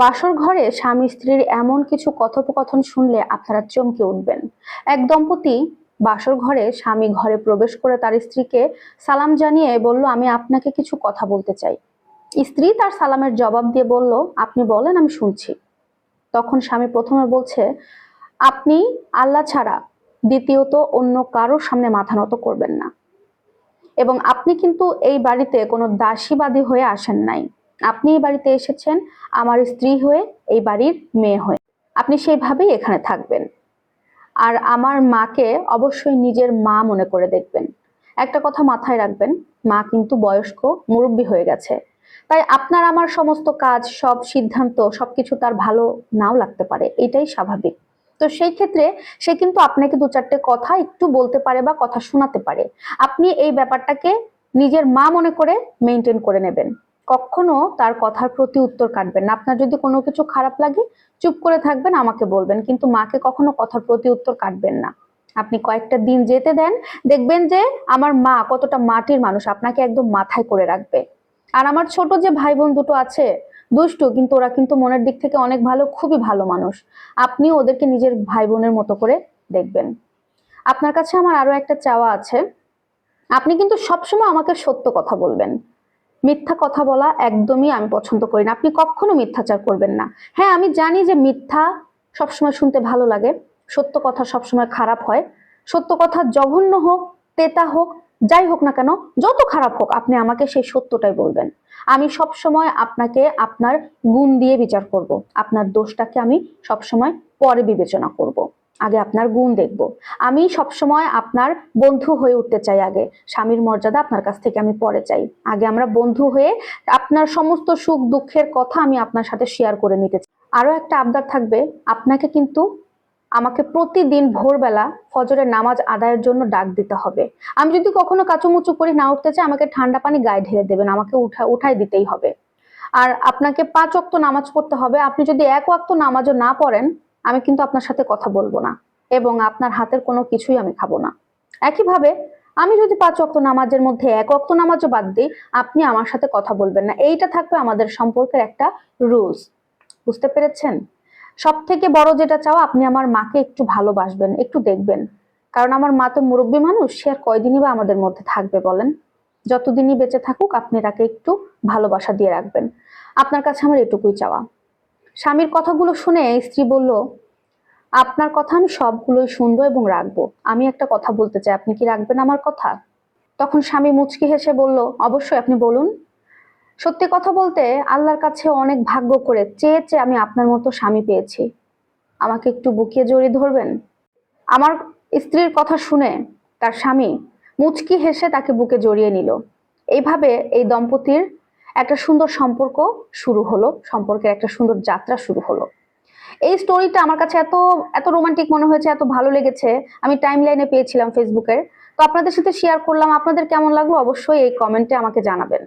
বাসর ঘরে স্বামী স্ত্রীর এমন কিছু কথোপকথন শুনলে আপনারা চমকে উঠবেন। এক দম্পতি বাসর ঘরে স্বামী ঘরে প্রবেশ করে তার স্ত্রীকে সালাম জানিয়ে বলল, আমি আপনাকে কিছু কথা বলতে চাই। স্ত্রী তার সালামের জবাব দিয়ে বলল, আপনি বলেন, আমি শুনছি। তখন স্বামী প্রথমে বলছে, আপনি আল্লাহ ছাড়া দ্বিতীয়ত অন্য কারোর সামনে মাথা নত করবেন না। এবং আপনি কিন্তু এই বাড়িতে কোনো দাসীবাদী হয়ে আসেন নাই। আপনি এই বাড়িতে এসেছেন, আমার স্ত্রী হয়ে, এই বাড়ির মেয়ে হয়ে। আপনি সেইভাবেই এখানে থাকবেন। আর আমার মাকে অবশ্যই নিজের মা মনে করে দেখবেন। একটা কথা মাথায় রাখবেন, মা কিন্তু বয়স্ক, মুরব্বী হয়ে গেছে। তাই আপনার আমার সমস্ত কাজ, সব সিদ্ধান্ত, সবকিছু তার ভালো নাও লাগতে পারে, এটাই স্বাভাবিক। তো সেই ক্ষেত্রে সে কিন্তু আপনাকে দু চারটে কথা একটু বলতে পারে বা কথা শোনাতে পারে। আপনি এই ব্যাপারটাকে নিজের মা মনে করে মেনটেন করে নেবেন। কখনো তার কথার প্রতি উত্তর কাটবেন না। আপনার যদি কোনো কিছু খারাপ লাগে, চুপ করে থাকবেন, আমাকে বলবেন। কিন্তু মাকে কখনো কথার প্রতি উত্তর কাটবেন না। আপনি কয়েকটা দিন যেতে দেন, দেখবেন যে আমার মা কতটা মাটির মানুষ, আপনাকে একদম মাথায় করে রাখবে। আর আমার ছোট যে ভাই বোন দুটো আছে, দুষ্টু, কিন্তু ওরা কিন্তু মনের দিক থেকে অনেক ভালো, খুবই ভালো মানুষ। আপনি ওদেরকে নিজের ভাই বোনের মতো করে দেখবেন। আপনার কাছে আমার আরও একটা চাওয়া আছে। আপনি কিন্তু সবসময় আমাকে সত্য কথা বলবেন। মিথ্যা কথা বলা একদমই আমি পছন্দ করি না। আপনি কখনো মিথ্যাচার করবেন না। হ্যাঁ আমি জানি যে মিথ্যা সবসময় শুনতে ভালো লাগে, সত্য কথা সবসময় খারাপ হয়। সত্য কথা জঘন্য হোক, তেতা হোক, যাই হোক না কেন, যত খারাপ হোক, আপনি আমাকে সেই সত্যটাই বলবেন। আমি সব সময় আপনাকে আপনার গুণ দিয়ে বিচার করব। আপনার দোষটাকে আমি সব সময় পরে বিবেচনা করব। আগে আপনার গুণ দেখব। আমি সব সময় আপনার বন্ধু হয়ে উঠতে চাই আগে। স্বামীর মর্যাদা আপনার কাছ থেকে আমি পরে চাই। আগে আমরা বন্ধু হয়ে আপনার সমস্ত সুখ দুঃখের কথা আমি আপনার সাথে শেয়ার করে নিতে চাই। আরও একটা আবদার থাকবে, আপনাকে কিন্তু আমাকে প্রতিদিন ভোরবেলা ফজরের নামাজ আদায়ের জন্য ডাক দিতে হবে। আমি যদি কখনো কাচুমুচু করে না উঠতে চাই, আমাকে ঠান্ডা পানি গায়ে ঢেলে দেবেন, আমাকে উঠা, উঠাই দিতেই হবে। আর আপনাকে পাঁচ অক্ত নামাজ পড়তে হবে। আপনি যদি এক ওয়াক্ত নামাজও না পড়েন আমি কিন্তু আপনার সাথে কথা বলব না এবং আপনার হাতের কোনো কিছুই আমি খাব না। একইভাবে আমি যদি পাঁচ অক্ত নামাজের মধ্যে এক অক্ত নামাজও বাদ দিই, আপনি আমার সাথে কথা বলবেন না। এইটা থাকবে আমাদের সম্পর্কের একটা রুলস বুঝতে পেরেছেন? সব থেকে বড় যেটা চাও আপনি আমার মাকে একটু ভালোবাসবেন, একটু দেখবেন। কারণ আমার মা তো মুরব্বী মানুষ, সে আর কয়দিনই বা আমাদের মধ্যে থাকবে বলেন। যতদিনই বেঁচে থাকুক, আপনি তাকে একটু ভালোবাসা দিয়ে রাখবেন। আপনার কাছে আমার এটুকুই চাওয়া। স্বামীর কথাগুলো শুনে স্ত্রী বলল, আপনার কথা আমি সবগুলোই শুনব এবং রাখব। আমি একটা কথা বলতে চাই, আপনি কি রাখবেন আমার কথা? তখন স্বামী মুচকি হেসে বলল, অবশ্যই, আপনি বলুন। সত্যি কথা বলতে, আল্লাহর কাছে অনেক ভাগ্য করে চেয়ে চেয়ে আমি আপনার মতো স্বামী পেয়েছি। আমাকে একটু বুকিয়ে জড়িয়ে ধরবেন? আমার স্ত্রীর কথা শুনে তার স্বামী মুচকি হেসে তাকে বুকে জড়িয়ে নিল। এইভাবে এই দম্পতির একটা সুন্দর সম্পর্ক শুরু হলো, সম্পর্কের একটা সুন্দর যাত্রা শুরু হলো। এই স্টোরিটা আমার কাছে এত এত রোমান্টিক মনে হয়েছে, এত ভালো লেগেছে। আমি টাইম লাইনে পেয়েছিলাম ফেসবুকের তো আপনাদের সাথে শেয়ার করলাম, আপনাদের কেমন লাগল অবশ্যই এই কমেন্টে আমাকে জানাবেন।